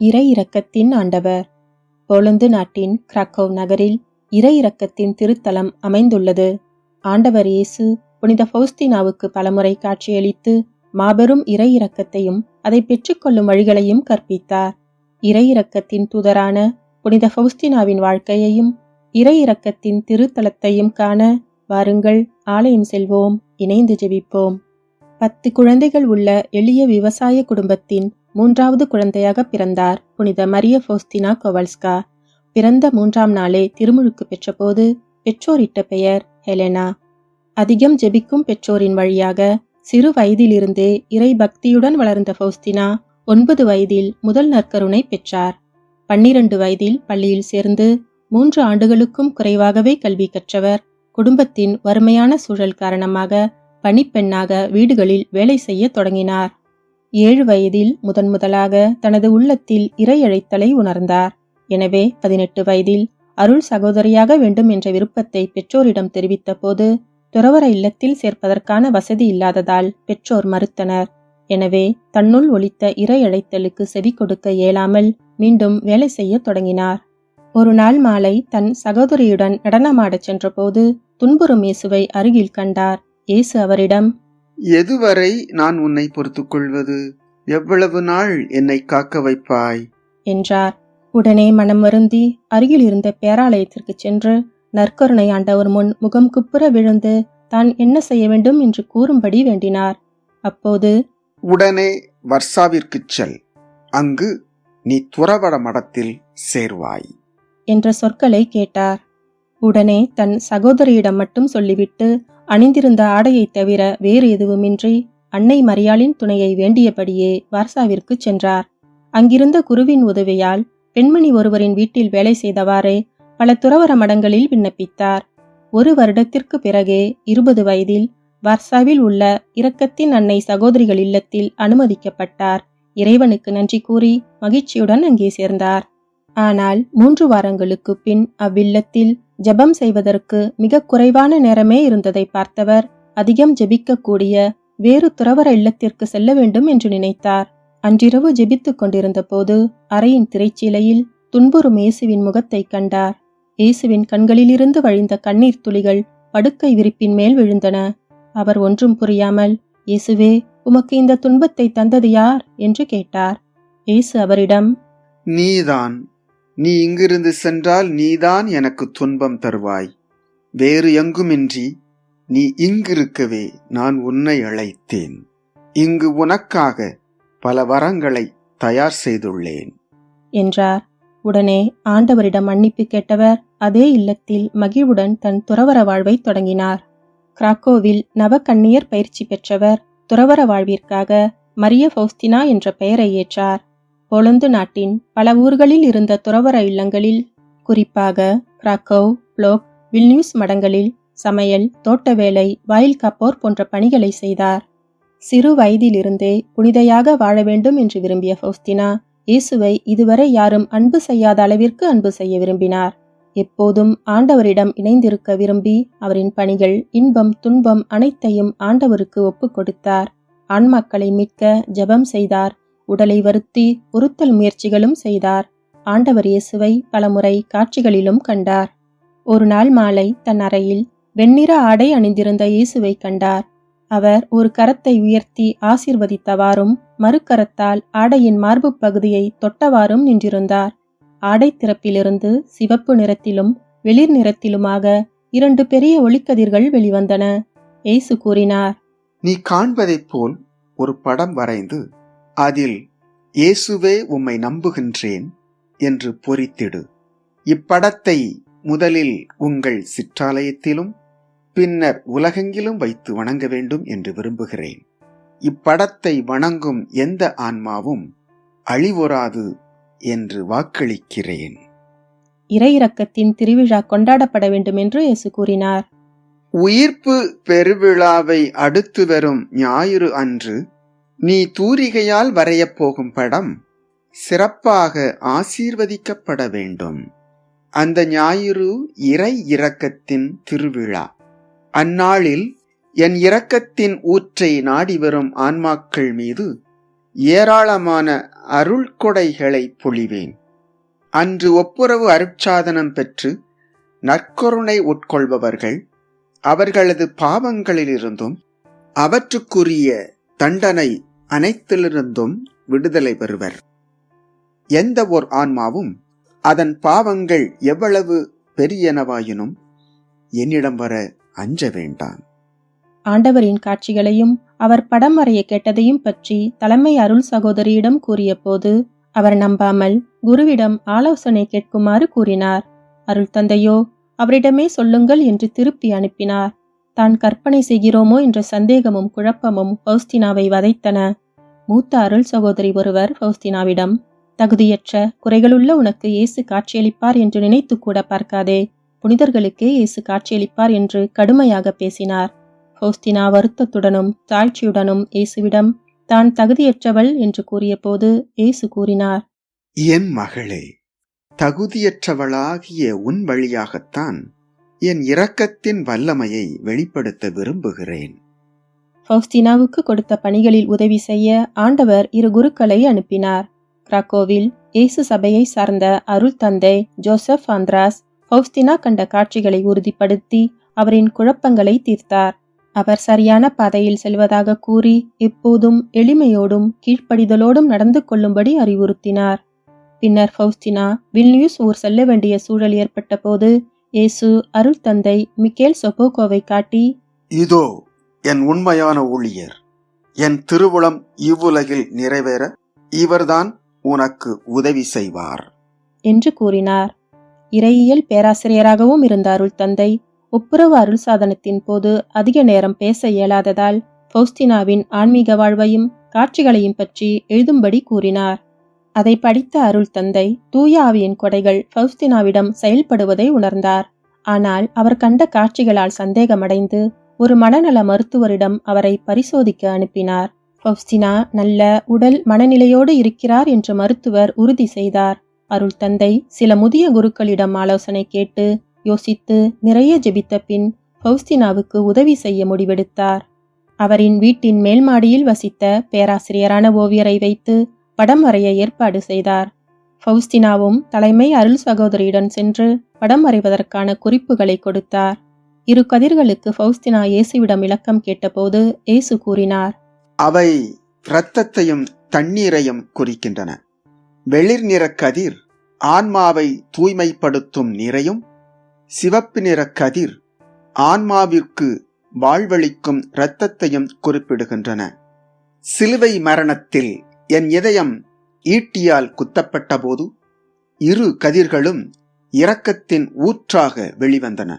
இறை இரக்கத்தின் ஆண்டவர். போலந்து நாட்டின் கிராக்கோவ் நகரில் இறை இரக்கத்தின் திருத்தலம் அமைந்துள்ளது. ஆண்டவர் இயேசு புனித ஃபௌஸ்தினாவுக்கு பலமுறை காட்சியளித்து மாபெரும் இறை இரக்கத்தையும் அதை பெற்றுக்கொள்ளும் வழிகளையும் கற்பித்தார். இறை இரக்கத்தின் தூதரான புனித ஃபௌஸ்தினாவின் வாழ்க்கையையும் இறை இரக்கத்தின் திருத்தலத்தையும் காண வாருங்கள் ஆலயம் செல்வோம் இணைந்து ஜெபிப்போம். பத்து குழந்தைகள் உள்ள எளிய விவசாய குடும்பத்தின் மூன்றாவது குழந்தையாக பிறந்தார் புனித மரிய ஃபோஸ்தினா கோவல்ஸ்கா. பிறந்த மூன்றாம் நாளே திருமுழுக்கு பெற்றபோது பெற்றோரிட்ட பெயர் ஹெலெனா. அதிகம் ஜெபிக்கும் பெற்றோரின் வழியாக சிறு வயதிலிருந்தே இறை பக்தியுடன் வளர்ந்த ஃபௌஸ்தினா ஒன்பது வயதில் முதல் நற்கருணை பெற்றார். பன்னிரண்டு வயதில் பள்ளியில் சேர்ந்து மூன்று ஆண்டுகளுக்கும் குறைவாகவே கல்வி கற்றவர். குடும்பத்தின் வறுமையான சூழல் காரணமாக பணிப்பெண்ணாக வீடுகளில் வேலை செய்ய தொடங்கினார். ஏழு வயதில் முதன் முதலாக தனது உள்ளத்தில் இறையழைத்தலை உணர்ந்தார். எனவே பதினெட்டு வயதில் அருள் சகோதரியாக வேண்டும் என்ற விருப்பத்தை பெற்றோரிடம் தெரிவித்த போது துறவர இல்லத்தில் சேர்ப்பதற்கான வசதி இல்லாததால் பெற்றோர் மறுத்தனர். எனவே தன்னுள் ஒலித்த இறையழைத்தலுக்கு செவி கொடுக்க இயலாமல் மீண்டும் வேலை செய்ய தொடங்கினார். ஒரு நாள் மாலை தன் சகோதரியுடன் நடனமாடச் சென்றபோது துன்புறும் இயேசுவை அருகில் கண்டார். இயேசு அவரிடம் எதுவரை நான் உன்னை பொறுத்துக் கொள்வது எவ்வளவு நாள் என்னை காக்க வைப்பாய்? என்றார். உடனே மனம் வருந்தி அருகில் இருந்த பேராலயத்திற்கு சென்று நற்கருணை ஆண்டவர் முன் முகம் குப்புற விழுந்து தான் என்ன செய்ய வேண்டும் என்று கூறும்படி வேண்டினார். அப்போது உடனே வர்சாவிற்குச் செல். அங்கு நீ துறவட மடத்தில் சேர்வாய். என்ற சொற்களை கேட்டார். உடனே தன் சகோதரியிடம் மட்டும் சொல்லிவிட்டு அணிந்திருந்த ஆடையைத் தவிர வேறு எதுவுமின்றி அன்னை மரியாளின் துணையை வேண்டியபடியே வார்சாவிற்கு சென்றார். அங்கிருந்த குருவின் உதவியால் பெண்மணி ஒருவரின் வீட்டில் வேலை செய்தவாறே பல துறவர மடங்களில் விண்ணப்பித்தார். ஒரு வருடத்திற்கு பிறகே இருபது வயதில் வார்சாவில் உள்ள இரக்கத்தின் அன்னை சகோதரிகள் இல்லத்தில் அனுமதிக்கப்பட்டார். இறைவனுக்கு நன்றி கூறி மகிழ்ச்சியுடன் அங்கே சேர்ந்தார். ஆனால் மூன்று வாரங்களுக்கு பின் அவ்வில்லத்தில் ஜெபம் செய்வதற்கு மிக குறைவான நேரமே இருந்ததை பார்த்தவர் அதிகம் ஜெபிக்கக்கூடிய வேறு துறவர இல்லத்திற்கு செல்ல வேண்டும் என்று நினைத்தார். அன்றிரவு ஜெபித்துக் கொண்டிருந்த போது அறையின் திரைச்சீலையில் துன்புறும் இயேசுவின் முகத்தை கண்டார். இயேசுவின் கண்களிலிருந்து வழிந்த கண்ணீர் துளிகள் படுக்கை விரிப்பின் மேல் விழுந்தன. அவர் ஒன்றும் புரியாமல் இயேசுவே உமக்கு இந்த துன்பத்தை தந்தது யார்? என்று கேட்டார். இயேசு அவரிடம் நீதான். நீ இங்கிருந்து சென்றால் நீதான் எனக்கு துன்பம் தருவாய். வேறு எங்குமின்றி நீ இங்கிருக்கவே நான் உன்னை அழைத்தேன். இங்கு உனக்காக பல வரங்களை தயார் செய்துள்ளேன். என்றார். உடனே ஆண்டவரிடம் மன்னிப்பு கேட்டவர் அதே இல்லத்தில் மகிழ்வுடன் தன் துறவர வாழ்வை தொடங்கினார். கிராக்கோவில் நவக்கண்ணியர் பயிற்சி பெற்றவர் துறவர வாழ்விற்காக மரிய ஃபௌஸ்தினா என்ற பெயரை ஏற்றார். போலந்து நாட்டின் பல ஊர்களில் இருந்த துறவர இல்லங்களில் குறிப்பாக கிராக்கோவ் புளோக் வில்னியூஸ் மடங்களில் சமையல் தோட்ட வேலை வாயில் கப்போர் போன்ற பணிகளை செய்தார். சிறு வயதிலிருந்தே புனிதையாக வாழ வேண்டும் என்று விரும்பிய ஃபௌஸ்தினா இயேசுவை இதுவரை யாரும் அன்பு செய்யாத அளவிற்கு அன்பு செய்ய விரும்பினார். எப்போதும் ஆண்டவரிடம் இணைந்திருக்க விரும்பி அவரின் பணிகள் இன்பம் துன்பம் அனைத்தையும் ஆண்டவருக்கு ஒப்புக் கொடுத்தார். ஆன்மாக்களை மீட்க ஜெபம் செய்தார். உடலை வருத்தி உறுத்தல் முயற்சிகளும் செய்தார். ஆண்டவர் இயேசுவை பலமுறை காட்சிகளிலும் கண்டார். ஒரு நாள் மாலை தன் அறையில் வெண்ணிற ஆடை அணிந்திருந்த இயேசுவை கண்டார். அவர் ஒரு கரத்தை உயர்த்தி ஆசிர்வதித்தவாறும் மறுக்கரத்தால் ஆடையின் மார்புப் பகுதியை தொட்டவாறும் நின்றிருந்தார். ஆடை திறப்பிலிருந்து சிவப்பு நிறத்திலும் வெளிர் நிறத்திலுமாக இரண்டு பெரிய ஒளிக்கதிர்கள் வெளிவந்தன. இயேசு கூறினார் நீ காண்பதைப் போல் ஒரு படம் வரைந்து அதில் இயேசுவே உம்மை நம்புகின்றேன் என்று பொறித்திடு. இப்படத்தை முதலில் உங்கள் சிற்றாலயத்திலும் பின்னர் உலகெங்கிலும் வைத்து வணங்க வேண்டும் என்று விரும்புகிறேன். இப்படத்தை வணங்கும் எந்த ஆன்மாவும் அழிவுறாது என்று வாக்களிக்கிறேன். இறையிறக்கத்தின் திருவிழா கொண்டாடப்பட வேண்டும் என்று இயேசு கூறினார். உயிர்ப்பு பெருவிழாவை அடுத்து வரும் ஞாயிறு அன்று நீ தூரிகையால் வரையப் போகும் படம் சிறப்பாக ஆசீர்வதிக்கப்பட வேண்டும். அந்த ஞாயிறு இறை இரக்கத்தின் திருவிழா. அந்நாளில் என் இரக்கத்தின் ஊற்றை நாடி வரும் ஆன்மாக்கள் மீது ஏராளமான அருள்கொடைகளை பொழிவேன். அன்று ஒப்புரவு அருட்சாதனம் பெற்று நற்கருணை உட்கொள்பவர்கள் அவர்களது பாவங்களிலிருந்தும் அவற்றுக்குரிய தண்டனை அனைத்திலிருந்தும் விடுதலை பெறுவர். எந்த ஓர் ஆன்மாவும் அதன் பாவங்கள் எவ்வளவு பெரியனவாயினும் என்னிடம் வர அஞ்ச வேண்டாம். ஆண்டவரின் காட்சிகளையும் அவர் படம் வரைய கேட்டதையும் பற்றி தலைமை அருள் சகோதரியிடம் கூறியபோது அவர் நம்பாமல் குருவிடம் ஆலோசனை கேட்குமாறு கூறினார். அருள் தந்தையோ அவரிடமே சொல்லுங்கள் என்று திருப்பி அனுப்பினார். தான் கற்பனை செய்கிறோமோ என்ற சந்தேகமும் குழப்பமும் ஃபௌஸ்தினாவை வதைத்தன. மூத்த அருள் சகோதரி ஒருவர் ஃபௌஸ்தினாவிடம் தகுதியற்ற குறைகளுள்ள உனக்கு இயேசு காட்சியளிப்பார் என்று நினைத்து கூட பார்க்காதே. புனிதர்களுக்கே இயேசு காட்சியளிப்பார் என்று கடுமையாக பேசினார். ஃபௌஸ்தினா வருத்தத்துடனும் தாழ்ச்சியுடனும் இயேசுவிடம் தான் தகுதியற்றவள் என்று கூறியபோது இயேசு கூறினார். என் மகளே தகுதியற்றவளாகிய உன் வழியாகத்தான் என் இரக்கத்தின் வல்லமையை வெளிப்படுத்த விரும்புகிறேன். ஃபௌஸ்தினாவுக்கு கொடுத்த பணிகளில் உதவி செய்ய ஆண்டவர் இரு குருக்களை அனுப்பினார். கிராக்கோவில் இயேசு சபையை சார்ந்த அருள் தந்தை ஜோசப் ஆந்திராஸ் ஃபௌஸ்தினா கண்ட காட்சிகளை உறுதிப்படுத்தி அவரின் குழப்பங்களை தீர்த்தார். அவர் சரியான பாதையில் செல்வதாக கூறி எப்போதும் எளிமையோடும் கீழ்ப்படிதலோடும் நடந்து கொள்ளும்படி அறிவுறுத்தினார். பின்னர் ஃபௌஸ்தினா வில்னியூஸ் ஊர் செல்ல வேண்டிய சூழல் ஏற்பட்ட போது இயேசு அருள் தந்தை மிக்கேல் சொபோகோவை காட்டி இதோ என் உண்மையான ஊழியர். என் திருவுளம் இவ்வுலகில் நிறைவேற இவர்தான் உனக்கு உதவி செய்வார். என்று கூறினார். இறையியல் பேராசிரியராகவும் இருந்த அருள் தந்தை ஒப்புரவு அருள் சாதனத்தின் போது அதிக நேரம் பேச இயலாததால் ஃபௌஸ்தினாவின் ஆன்மீக வாழ்வையும் காட்சிகளையும் பற்றி எழுதும்படி கூறினார். அதை படித்த அருள் தந்தை தூய ஆவியின் கொடைகள் ஃபௌஸ்தினாவிடம் செயல்படுவதை உணர்ந்தார். ஆனால் அவர் கண்ட காட்சிகளால் சந்தேகமடைந்து ஒரு மனநல மருத்துவரிடம் அவரை பரிசோதிக்க அனுப்பினார். ஃபௌஸ்தினா நல்ல உடல் மனநிலையோடு இருக்கிறார் என்று மருத்துவர் உறுதி செய்தார். அருள் தந்தை சில முதிய குருக்களிடம் ஆலோசனை கேட்டு யோசித்து நிறைய ஜெபித்த பின் ஃபௌஸ்தினாவுக்கு உதவி செய்ய முடிவெடுத்தார். அவரின் வீட்டின் மேல்மாடியில் வசித்த பேராசிரியரான ஓவியரை வைத்து படம் வரைய ஏற்பாடு செய்தார். ஃபௌஸ்தினாவும் தலைமை அருள் சகோதரியுடன் சென்று படம் வரைவதற்கான குறிப்புகளை கொடுத்தார். இரு கதிர்களுக்கு ஃபௌஸ்தினா இயேசுவிடம் விளக்கம் கேட்டபோது இயேசு கூறினார் அவை இரத்தத்தையும் தண்ணீரையும் குறிக்கின்றன. வெளிர் நிற கதிர் ஆன்மாவை தூய்மைப்படுத்தும் நிறையும் சிவப்பு நிற கதிர் ஆன்மாவிற்கு வாழ்வளிக்கும் இரத்தத்தையும் குறிப்பிடுகின்றன. சிலுவை மரணத்தில் என் இதயம் ஈட்டியால் குத்தப்பட்ட போது இரு கதிர்களும் இரக்கத்தின் ஊற்றாக வெளிவந்தன.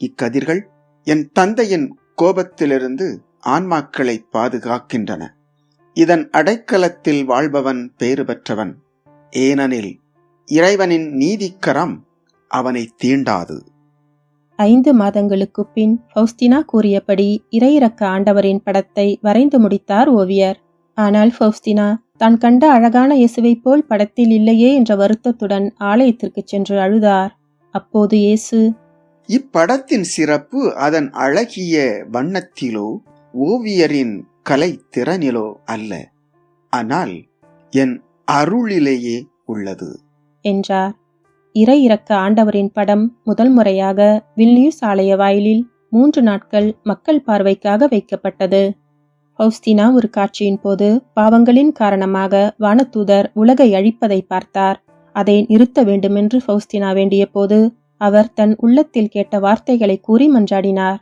இக்கதிர்கள் என் தந்தையின் கோபத்திலிருந்து ஆன்மாக்களை பாதுகாக்கின்றன. இதன் அடைக்கலத்தில் வாழ்பவன் பேறு பெற்றவன். ஏனெனில் இறைவனின் நீதிக்கரம் அவனை தீண்டாது. ஐந்து மாதங்களுக்கு பின் ஃபௌஸ்தினா கூறியபடி இறையிறக்க ஆண்டவரின் படத்தை வரைந்து முடித்தார் ஓவியர். ஆனால் ஃபௌஸ்தினா தான் கண்ட அழகான இயேசுவைப் போல் படத்தில் இல்லையே என்ற வருத்தத்துடன் ஆலயத்திற்கு சென்று அழுதார். அப்போது இயேசு இப்படத்தின் சிறப்பு அதன் அழகிய வண்ணத்திலோ ஓவியரின் கலை திறனிலோ அல்ல. ஆனால் என் அருளிலேயே உள்ளது. என்றார். இறை இறக்க ஆண்டவரின் படம் முதல் முறையாக வில்னியூஸ் ஆலய வாயிலில் மூன்று நாட்கள் மக்கள் பார்வைக்காக வைக்கப்பட்டது. ஃபௌஸ்தினா ஒரு காட்சியின் போது பாவங்களின் காரணமாக வானதூதர் உலகை அழிப்பதை பார்த்தார். அதை நிறுத்த வேண்டுமென்று ஃபௌஸ்தினா வேண்டிய போது அவர் தன் உள்ளத்தில் கேட்ட வார்த்தைகளை கூறி மன்றாடினார்.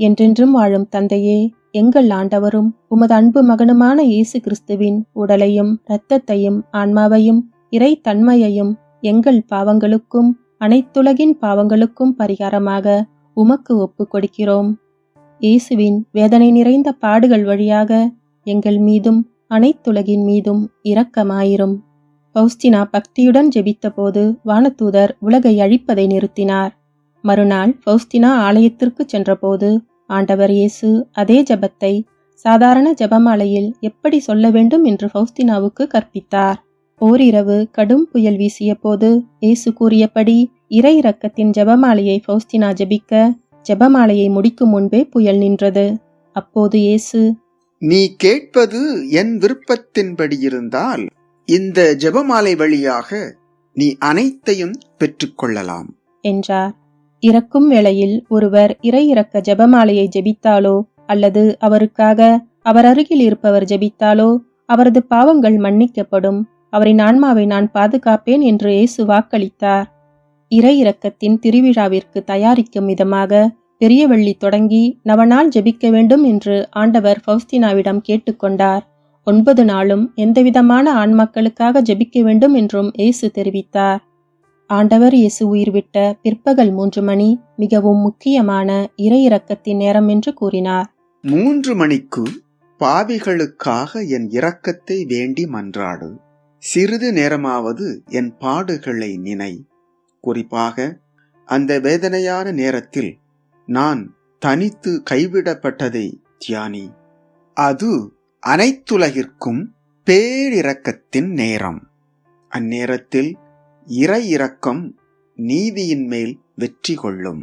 என்றென்றும் வாழும் தந்தையே எங்கள் ஆண்டவரும் உமது அன்பு மகனுமான இயேசு கிறிஸ்துவின் உடலையும் இரத்தத்தையும் ஆன்மாவையும் இறை தன்மையையும் எங்கள் பாவங்களுக்கும் அனைத்துலகின் பாவங்களுக்கும் பரிகாரமாக உமக்கு ஒப்புக் கொடுக்கிறோம் இயேசுவின் வேதனை நிறைந்த பாடுகள் வழியாக எங்கள் மீதும் அனைத்துலகின் மீதும் இரக்கமாயிரும். பௌஸ்டினா பக்தியுடன் ஜெபித்தபோது வானதூதர் உலகை அழிப்பதை நிறுத்தினார். மறுநாள் பௌஸ்டினா ஆலயத்திற்கு சென்றபோது ஆண்டவர் இயேசு அதே ஜெபத்தை சாதாரண ஜெபமாலையில் எப்படி சொல்ல வேண்டும் என்று ஃபௌஸ்தினாவுக்கு கற்பித்தார். ஓரிரவு கடும் புயல் வீசிய போது இயேசு கூறியபடி இறை இரக்கத்தின் ஜெபமாலையை ஃபௌஸ்தினா ஜபிக்க ஜெபமாலையை முடிக்கும் முன்பே புயல் நின்றது. அப்போது இயேசு நீ கேட்பது என் விருப்பத்தின்படி இருந்தால் இந்த ஜெபமாலை வழியாக நீ அனைத்தையும் பெற்றுக்கொள்ளலாம். என்றார். இறக்கும் வேளையில் ஒருவர் இறை இறக்க ஜெபமாலையை ஜெபித்தாலோ அல்லது அவருக்காக அவர் அருகில் இருப்பவர் ஜெபித்தாலோ அவரது பாவங்கள் மன்னிக்கப்படும். அவரின் ஆன்மாவை நான் பாதுகாப்பேன் என்று இயேசு வாக்களித்தார். இறை இறக்கத்தின் திருவிழாவிற்கு தயாரிக்கும் விதமாக பெரிய வெள்ளி தொடங்கி நவநாள் ஜெபிக்க வேண்டும் என்று ஆண்டவர் ஃபௌஸ்தினாவிடம் கேட்டுக்கொண்டார் ஒன்பது நாளும் எந்தவிதமான ஆன்மாக்களுக்காக ஜெபிக்க வேண்டும் என்றும் இயேசு தெரிவித்தார். ஆண்டவர் இயேசு உயிர்விட்ட பிற்பகல் மூன்று மணி மிகவும் முக்கியமான இறை இறக்கத்தின் நேரம் என்று கூறினார். மூன்று மணிக்கு பாவிகளுக்காக என் இரக்கத்தை வேண்டி மன்றாடு. சிறிது நேரமாவது என் பாடுகளை நினை. குறிப்பாக அந்த வேதனையான நேரத்தில் நான் தனித்து கைவிடப்பட்டதை தியானி. அது அனைத்துலகிற்கும் பேரிரக்கத்தின் நேரம். அந்நேரத்தில் இறை இரக்கம் நீதியின் மேல் வெற்றி கொள்ளும்.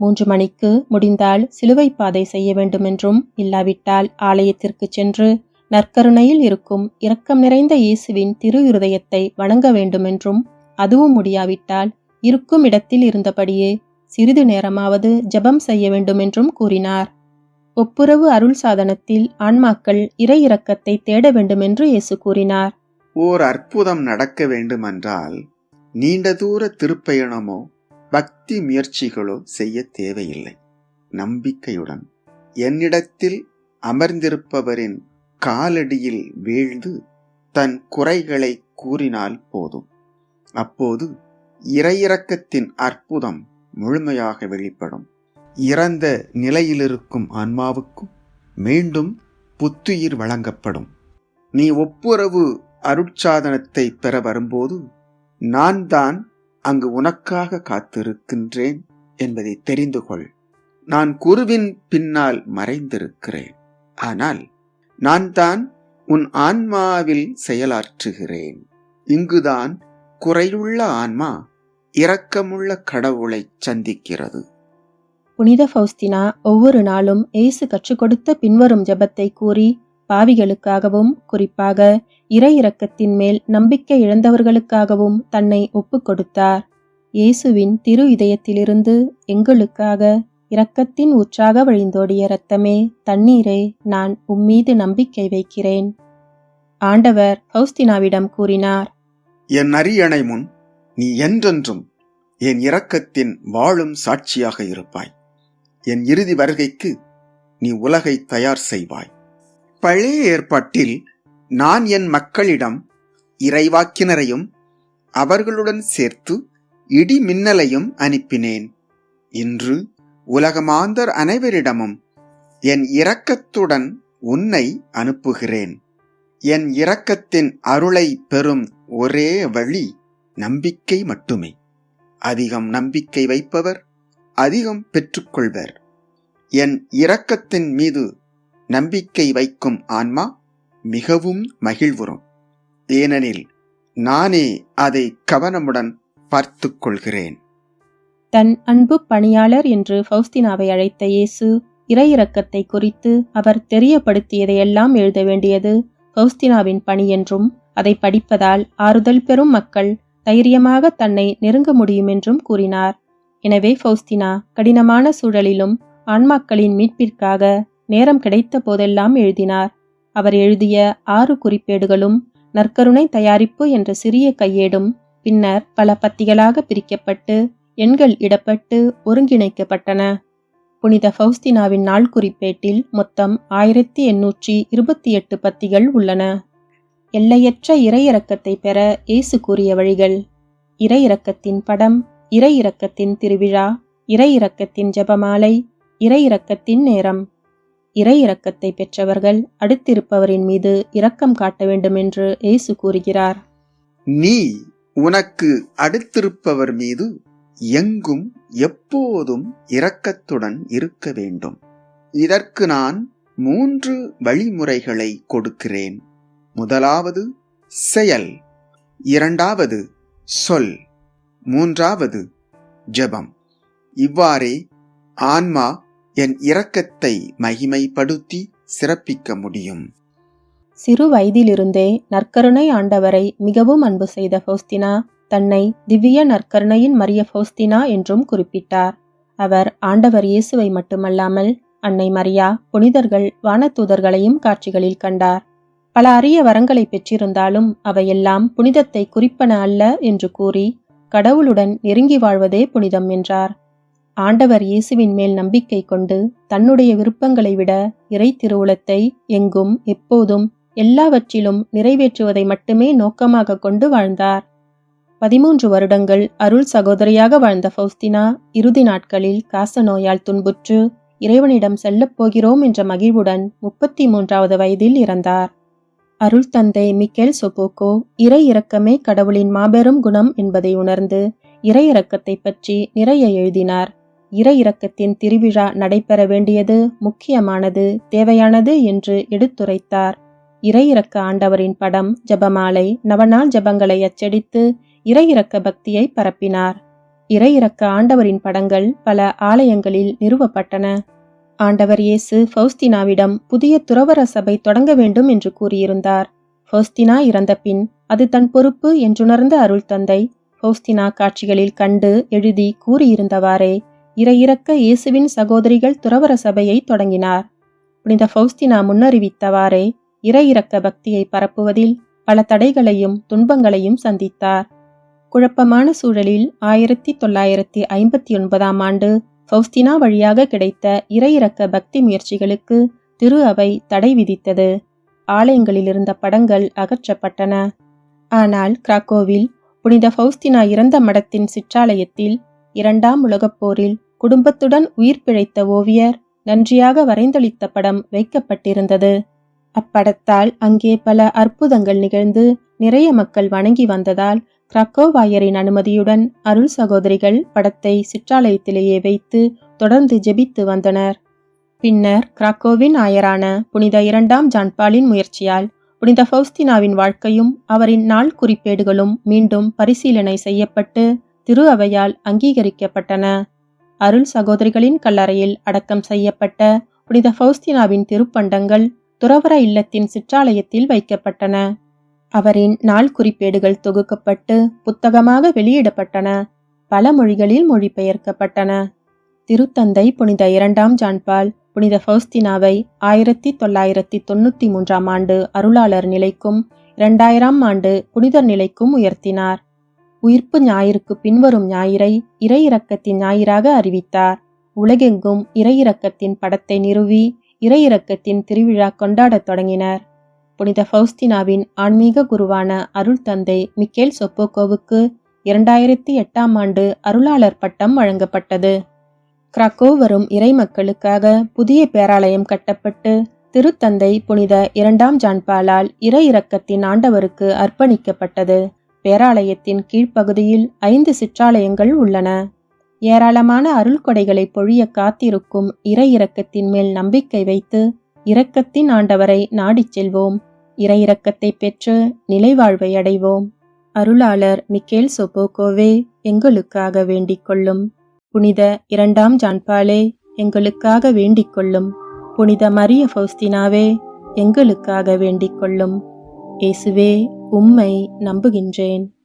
மூன்று மணிக்கு முடிந்தால் சிலுவை பாதை செய்ய வேண்டுமென்றும் இல்லாவிட்டால் ஆலயத்திற்கு சென்று நற்கருணையில் இருக்கும் இரக்கம் நிறைந்த இயேசுவின் திரு இருதயத்தை வணங்க வேண்டுமென்றும் அதுவும் முடியாவிட்டால் இருக்கும் இடத்தில் இருந்தபடியே சிறிது நேரமாவது ஜெபம் செய்ய வேண்டுமென்றும் கூறினார். ஒப்புரவு அருள் சாதனத்தில் ஆன்மாக்கள் இறை இரக்கத்தை தேட வேண்டுமென்று இயேசு கூறினார். ஓர் அற்புதம் நடக்க வேண்டுமென்றால் நீண்ட தூர திருப்பயணமோ பக்தி முயற்சிகளோ செய்ய தேவையில்லை. நம்பிக்கையுடன் என்னிடத்தில் அமர்ந்திருப்பவரின் காலடியில் வீழ்ந்து தன் குறைகளை கூறினால் போதும். அப்போது இறையிறக்கத்தின் அற்புதம் முழுமையாக வெளிப்படும். இறந்த நிலையிலிருக்கும் ஆன்மாவுக்கும் மீண்டும் புத்துயிர் வழங்கப்படும். நீ ஒப்புரவு அருட்சாதனத்தை பெற வரும்போது நான் தான் அங்கு உனக்காக காத்திருக்கின்றேன் என்பதை தெரிந்து கொள். நான் குருவின் பின்னால் மறைந்திருக்கிறேன். ஆனால் நான் தான் உன் ஆன்மாவில் செயலாற்றுகிறேன். இங்குதான் குறையுள்ள ஆன்மா இரக்கமுள்ள கடவுளை சந்திக்கிறது. புனித ஃபௌஸ்தினா ஒவ்வொரு நாளும் இயேசு கற்றுக் கொடுத்த பின்வரும் ஜபத்தை கூறி பாவிகளுக்காகவும் குறிப்பாக இறை இரக்கத்தின் மேல் நம்பிக்கை இழந்தவர்களுக்காகவும் தன்னை ஒப்புக் கொடுத்தார். இயேசுவின் திரு இதயத்திலிருந்து எங்களுக்காக இரக்கத்தின் உற்சாக வழிந்தோடிய இரத்தமே தண்ணீரே நான் உம்மீது நம்பிக்கை வைக்கிறேன். ஆண்டவர் ஃபௌஸ்தினாவிடம் கூறினார் என் அரியணை முன் நீ என்றென்றும் என் இரக்கத்தின் வாழும் சாட்சியாக இருப்பாய். என் இறுதி வருகைக்கு நீ உலகை தயார் செய்வாய். பழைய ஏற்பாட்டில் நான் என் மக்களிடம் இறைவாக்கினரையும் அவர்களுடன் சேர்த்து இடி மின்னலையும் அனுப்பினேன். இன்று உலகமாந்தர் அனைவரிடமும் என் இரக்கத்துடன் உன்னை அனுப்புகிறேன். என் இரக்கத்தின் அருளை பெறும் ஒரே வழி நம்பிக்கை மட்டுமே. அதிகம் நம்பிக்கை வைப்பவர் அதிகம் பெற்றுக்கொள்வர். என் இரக்கத்தின் மீது நம்பிக்கை வைக்கும் ஆன்மா மிகவும் மகிழ்வுறும். ஏனெனில் நானே அதை கவனமுடன் பார்த்து கொள்கிறேன் தன் அன்பு பணியாளர் என்று ஃபௌஸ்தினாவை அழைத்த இயேசு இறையிறக்கத்தை குறித்து அவர் தெரியப்படுத்தியதையெல்லாம் எழுத வேண்டியது ஃபௌஸ்தினாவின் பணி என்றும் அதை படிப்பதால் ஆறுதல் பெறும் மக்கள் தைரியமாக தன்னை நெருங்க முடியும் என்றும் கூறினார். எனவே ஃபௌஸ்தினா கடினமான சூழலிலும் ஆன்மாக்களின் மீட்பிற்காக நேரம் கிடைத்த போதெல்லாம் எழுதினார். அவர் எழுதிய ஆறு குறிப்பேடுகளும் நற்கருணை தயாரிப்பு என்ற சிறிய கையேடும் பின்னர் பல பத்திகளாக பிரிக்கப்பட்டு எண்கள் இடப்பட்டு ஒருங்கிணைக்கப்பட்டன. புனித ஃபௌஸ்தினாவின் நாள் குறிப்பேட்டில் மொத்தம் ஆயிரத்தி எண்ணூற்றி இருபத்தி எட்டு பத்திகள் உள்ளன. எல்லையற்ற இறையிறக்கத்தை பெற இயேசு கூறிய வழிகள். இறையிறக்கத்தின் படம் இறையிறக்கத்தின் திருவிழா இறையிறக்கத்தின் ஜெபமாலை இறையிறக்கத்தின் நேரம். இறையிறக்கத்தை பெற்றவர்கள் அடுத்திருப்பவரின் மீது இரக்கம் காட்ட வேண்டும் என்று இயேசு கூறுகிறார். நீ உனக்கு அடுத்திருப்பவர் மீது எங்கும் எப்போதும் இரக்கத்துடன் இருக்க வேண்டும். இதற்கு நான் மூன்று வழிமுறைகளை கொடுக்கிறேன். முதலாவது செயல். இரண்டாவது சொல். மூன்றாவது ஜெபம். இவ்வாறே ஆன்மா என் இரக்கத்தை மகிமைப்படுத்தி சிறப்பிக்க முடியும். சிறு வயதிலிருந்தே நற்கருணை ஆண்டவரை மிகவும் அன்பு செய்த ஃபௌஸ்தினா தன்னை திவ்ய நற்கருணையின் மரிய ஃபௌஸ்தினா என்றும் குறிப்பிட்டார். அவர் ஆண்டவர் இயேசுவை மட்டுமல்லாமல் அன்னை மரியா புனிதர்கள் வானத்தூதர்களையும் காட்சிகளில் கண்டார். பல அரிய வரங்களை பெற்றிருந்தாலும் அவையெல்லாம் புனிதத்தை குறிப்பன அல்ல என்று கூறி கடவுளுடன் நெருங்கி வாழ்வதே புனிதம் என்றார். ஆண்டவர் இயேசுவின் மேல் நம்பிக்கை கொண்டு தன்னுடைய விருப்பங்களை விட இறை திருவுளத்தை எங்கும் எப்போதும் எல்லாவற்றிலும் நிறைவேற்றுவதை மட்டுமே நோக்கமாக கொண்டு வாழ்ந்தார். பதிமூன்று வருடங்கள் அருள் சகோதரியாக வாழ்ந்த ஃபௌஸ்தினா இறுதி நாட்களில் காச நோயால் துன்புற்று இறைவனிடம் செல்லப் போகிறோம் என்ற மகிழ்வுடன் முப்பத்தி மூன்றாவது வயதில் இறந்தார். அருள் தந்தை மிக்கேல் சொபோக்கோ இறை இரக்கமே கடவுளின் மாபெரும் குணம் என்பதை உணர்ந்து இறை இரக்கத்தை பற்றி நிறைய எழுதினார். இறை இரக்கத்தின் திருவிழா நடைபெற வேண்டியது முக்கியமானது தேவையானது என்று எடுத்துரைத்தார். இறை இறக்க ஆண்டவரின் படம் ஜபமாலை நவநாள் ஜபங்களை அச்சடித்து இறையிறக்க பக்தியை பரப்பினார். இறையிறக்க ஆண்டவரின் படங்கள் பல ஆலயங்களில் நிறுவப்பட்டன. ஆண்டவர் இயேசு ஃபௌஸ்தினாவிடம் புதிய துறவர சபை தொடங்க வேண்டும் என்று கூறியிருந்தார். ஃபௌஸ்தினா இறந்த பின் அது தன் பொறுப்பு என்றுணர்ந்த அருள் தந்தை ஃபௌஸ்தினா காட்சிகளில் கண்டு எழுதி கூறியிருந்தவாறே இறையிறக்க இயேசுவின் சகோதரிகள் துறவர சபையை தொடங்கினார். புனித ஃபௌஸ்தினா முன்னறிவித்தவாறே இறையிறக்க பக்தியை பரப்புவதில் பல தடைகளையும் துன்பங்களையும் சந்தித்தார். குழப்பமான சூழலில் ஆயிரத்தி தொள்ளாயிரத்தி ஐம்பத்தி ஒன்பதாம் ஆண்டு ஃபௌஸ்தினா வழியாக கிடைத்த இறையிறக்க பக்தி முயற்சிகளுக்கு திரு அவை தடை விதித்தது. ஆலயங்களில் இருந்த படங்கள் அகற்றப்பட்டன. ஆனால் கிராக்கோவில் புனித ஃபௌஸ்தினா இறந்த மடத்தின் சிற்றாலயத்தில் இரண்டாம் உலகப் போரில் குடும்பத்துடன் உயிர் பிழைத்த ஓவியர் நன்றியாக வரைந்தளித்த படம் வைக்கப்பட்டிருந்தது. அப்படத்தால் அங்கே பல அற்புதங்கள் நிகழ்ந்து நிறைய மக்கள் வணங்கி வந்ததால் கிரக்கோவாயரின் அனுமதியுடன் அருள் சகோதரிகள் படத்தை சிற்றாலயத்திலேயே வைத்து தொடர்ந்து ஜெபித்து வந்தனர். பின்னர் கிராக்கோவின் ஆயரான புனித இரண்டாம் ஜான்பாலின் முயற்சியால் புனித ஃபௌஸ்தினாவின் வாழ்க்கையும் அவரின் நாள் குறிப்பேடுகளும் மீண்டும் பரிசீலனை செய்யப்பட்டு திரு அவையால் அங்கீகரிக்கப்பட்டன. அருள் சகோதரிகளின் கல்லறையில் அடக்கம் செய்யப்பட்ட புனித ஃபௌஸ்தினாவின் திருப்பண்டங்கள் துறவர இல்லத்தின் சிற்றாலயத்தில் வைக்கப்பட்டன. அவரின் நாள் குறிப்பேடுகள் தொகுக்கப்பட்டு புத்தகமாக வெளியிடப்பட்டன. பல மொழிகளில் மொழிபெயர்க்கப்பட்டன. திருத்தந்தை புனித இரண்டாம் ஜான்பால் புனித ஃபௌஸ்தினாவை ஆயிரத்தி தொள்ளாயிரத்தி தொண்ணூற்றி மூன்றாம் ஆண்டு அருளாளர் நிலைக்கும் இரண்டாயிரம் ஆண்டு புனிதர் நிலைக்கும் உயர்த்தினார். உயிர்ப்பு ஞாயிற்கு பின்வரும் ஞாயிறை இறை இறக்கத்தின் ஞாயிறாக அறிவித்தார். உலகெங்கும் இறை படத்தை நிறுவி இறை திருவிழா கொண்டாடத் தொடங்கினர். புனித ஃபௌஸ்தினாவின் ஆன்மீக குருவான அருள் தந்தை மிக்கேல் சொப்போக்கோவுக்கு இரண்டாயிரத்தி எட்டாம் ஆண்டு அருளாளர் பட்டம் வழங்கப்பட்டது. கிராக்கோ வரும் இறை மக்களுக்காக புதிய பேராலயம் கட்டப்பட்டு திருத்தந்தை புனித இரண்டாம் ஜான்பாலால் இறை இறக்கத்தின் ஆண்டவருக்கு அர்ப்பணிக்கப்பட்டது. பேராலயத்தின் கீழ்ப்பகுதியில் ஐந்து சிற்றாலயங்கள் உள்ளன. ஏராளமான அருள் கொடைகளை பொழிய காத்திருக்கும் இறை இறக்கத்தின் மேல் நம்பிக்கை வைத்து இரக்கத்தின் ஆண்டவரை நாடிச் செல்வோம். இறை இரக்கத்தை பெற்று நிலைவாழ்வை அடைவோம். அருளாளர் மிக்கேல் சொபோகோவே எங்களுக்காக வேண்டிக் கொள்ளும். புனித இரண்டாம் ஜான்பாலே எங்களுக்காக வேண்டிக் கொள்ளும். புனித மரிய ஃபௌஸ்தினாவே எங்களுக்காக வேண்டிக் கொள்ளும். இயேசுவே உம்மை நம்புகின்றேன்.